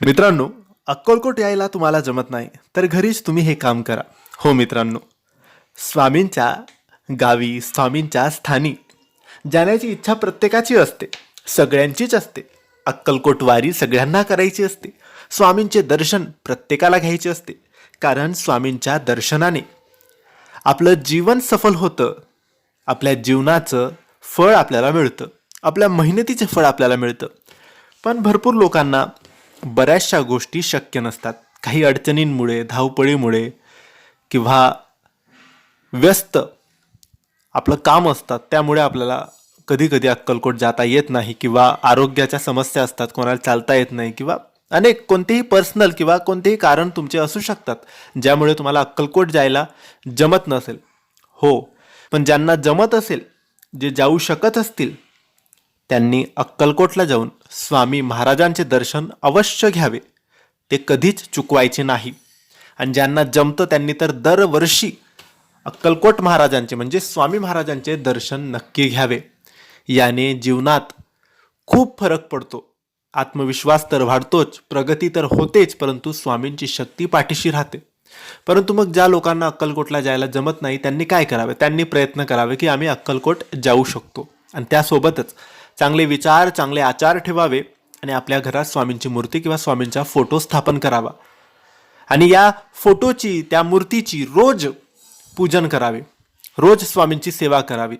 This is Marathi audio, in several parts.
मित्रांनो अक्कलकोट यायला तुम्हाला जमत नाही तर घरीच तुम्ही हे काम करा. हो मित्रांनो स्वामींच्या गावी स्वामींच्या स्थानी जाण्याची इच्छा प्रत्येकाची असते सगळ्यांचीच असते अक्कलकोट वारी सगळ्यांना करायची असते स्वामींचे दर्शन प्रत्येकाला घ्यायचे असते कारण स्वामींच्या दर्शनाने आपलं जीवन सफल होतं आपल्या जीवनाचं फळ आपल्याला मिळतं आपल्या मेहनतीचे फळ आपल्याला मिळतं. पण भरपूर लोकांना बऱ्याचशा गोष्टी शक्य नसतात. काही अडचणींमुळे धावपळीमुळे किंवा व्यस्त आपलं काम असतात त्यामुळे आपल्याला कधी कधी अक्कलकोट जाता येत नाही किंवा आरोग्याच्या समस्या असतात कोणाला चालता येत नाही किंवा अनेक कोणतेही पर्सनल किंवा कोणतेही कारण तुमचे असू शकतात ज्यामुळे तुम्हाला अक्कलकोट जायला जमत नसेल. हो पण ज्यांना जमत असेल जे जाऊ शकत असतील त्यांनी अक्कलकोटला जाऊन स्वामी महाराजांचे दर्शन अवश्य घ्यावे. ते कधीच चुकवायचे नाही. आणि ज्यांना जमतं त्यांनी तर दरवर्षी अक्कलकोट महाराजांचे म्हणजे स्वामी महाराजांचे दर्शन नक्की घ्यावे. याने जीवनात खूप फरक पडतो. आत्मविश्वास तर वाढतोच प्रगती तर होतेच परंतु स्वामींची शक्ती पाठीशी राहते. परंतु मग ज्या लोकांना अक्कलकोटला जायला जमत नाही त्यांनी काय करावे? त्यांनी प्रयत्न करावे की आम्ही अक्कलकोट जाऊ शकतो. आणि त्यासोबतच चांगले विचार चांगले आचार ठेवावे आणि आपल्या घरात स्वामींची मूर्ती किंवा स्वामींचा फोटो स्थापन करावा. आणि या फोटोची त्या मूर्तीची रोज पूजन करावे. रोज स्वामींची सेवा करावी.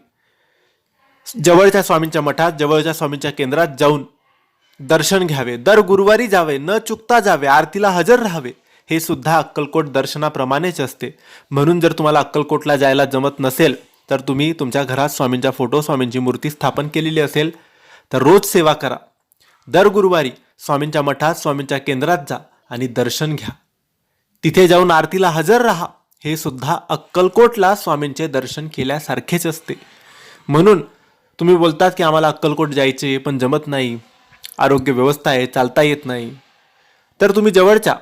जवळच्या स्वामींच्या मठात जवळच्या स्वामींच्या केंद्रात जाऊन दर्शन घ्यावे. दर गुरुवारी जावे न चुकता जावे आरतीला हजर राहावे हे सुद्धा अक्कलकोट दर्शनाप्रमाणेच असते. म्हणून जर तुम्हाला अक्कलकोटला जायला जमत नसेल तर तुम्ही तुमच्या घरात स्वामींचा फोटो स्वामींची मूर्ती स्थापन केलेली असेल तर रोज सेवा करा. दर गुरुवारी स्वामींच्या मठात स्वामींच्या केंद्रात जा आणि दर्शन घ्या. तिथे जाऊन आरतीला हजर राहा. हे सुद्धा अक्कलकोटला स्वामींचे दर्शन केल्यासारखेच असते. म्हणून तुम्ही बोलतात की आम्हाला अक्कलकोट जायचे पण जमत नाही. आरोग्य व्यवस्था आहे चालता येत नाही. तर तुम्ही जवळच्या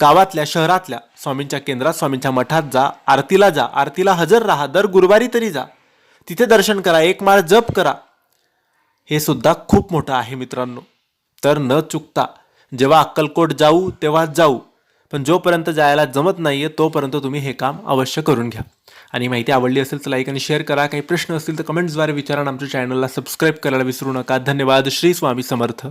गावातल्या शहरातल्या स्वामींच्या केंद्रात स्वामींच्या मठात जा आरतीला जा आरतीला हजर राहा. दर गुरुवारी तरी जा. तिथे दर्शन करा एक माळ जप करा. हे सुद्धा खूप मोठं आहे मित्रांनो. तर न चुकता जेव्हा अक्कलकोट जाऊ तेव्हा जाऊ. पण जोपर्यंत जायला जमत नाही आहे तोपर्यंत तुम्ही हे काम अवश्य करून घ्या. आणि माहिती आवडली असेल तर लाईक आणि शेअर करा. काही प्रश्न असतील तर कमेंट्सद्वारे विचारा आमच्या चॅनलला सबस्क्राईब करायला विसरू नका. धन्यवाद. श्री स्वामी समर्थ.